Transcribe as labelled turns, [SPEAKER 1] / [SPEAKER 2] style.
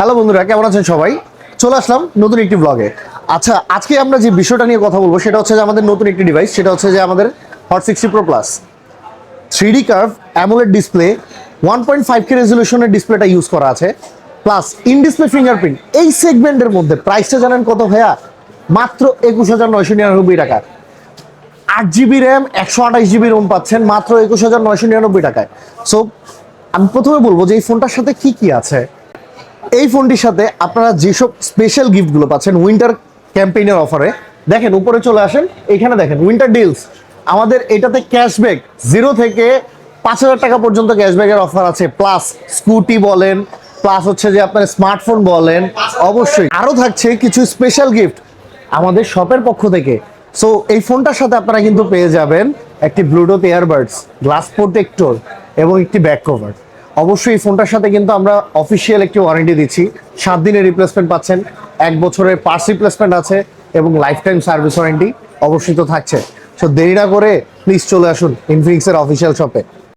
[SPEAKER 1] Hello বন্ধুরা, কেমন আছেন সবাই? চলে আসলাম নতুন একটি ব্লগে আচ্ছা আজকে আমরা যে বিষয়টা নিয়ে কথা বলব সেটা হচ্ছে যে আমাদের নতুন একটি ডিভাইস সেটা হচ্ছে যে আমাদের Hot sixty Pro plus three D curve AMOLED display one point five K রেজলিউশনের ডিসপ্লেটা ইউজ করা আছে। প্লাস ইন ডিসপ্লে ফিঙ্গারপ্রিন্ট এই সেগমেন্টের মধ্যে প্রাইসটা জানেন কত ভাইয়া? মাত্র একুশ হাজার নয়শো নিরানব্বই টাকা। আট জিবি র্যাম একশো আঠাশ জিবি রোম পাচ্ছেন, মাত্র একুশ হাজার নয়শো নিরানব্বই টাকায়। সো আমি প্রথমে বলব যে এই ফোনটার সাথে কি কি আছে? এই ফোনটির সাথে আপনারা যেসব স্পেশাল গিফটগুলো পাচ্ছেন উইন্টার ক্যাম্পেইনের অফারে দেখেন, উপরে চলে আসেন এখানে দেখেন উইন্টার ডিলস আমাদের এটাতে ক্যাশব্যাক জিরো থেকে পাঁচ হাজার টাকা পর্যন্ত ক্যাশব্যাকের অফার আছে। প্লাস স্কুটি বলেন প্লাস হচ্ছে যে আপনার স্মার্টফোন বলেন, অবশ্যই। আরও থাকছে কিছু স্পেশাল গিফট আমাদের শপের পক্ষ থেকে। সো এই ফোনটার সাথে আপনারা কিন্তু পেয়ে যাবেন একটি ব্লুটুথ ইয়ারবাডস গ্লাস প্রোটেক্টর এবং একটি ব্যাক কভার অবশ্যই এই ফোনটার সাথে কিন্তু আমরা অফিসিয়াল একটি ওয়ারেন্টি দিচ্ছি। সাত দিনের রিপ্লেসমেন্ট পাচ্ছেন, এক বছরের পার্স রিপ্লেসমেন্ট আছে এবং লাইফ টাইম সার্ভিস ওয়ারেন্টি অবশ্যই তো থাকছে। সো দেরি না করে প্লিজ চলে আসুন ইনফিনিক্সের অফিসিয়াল শপে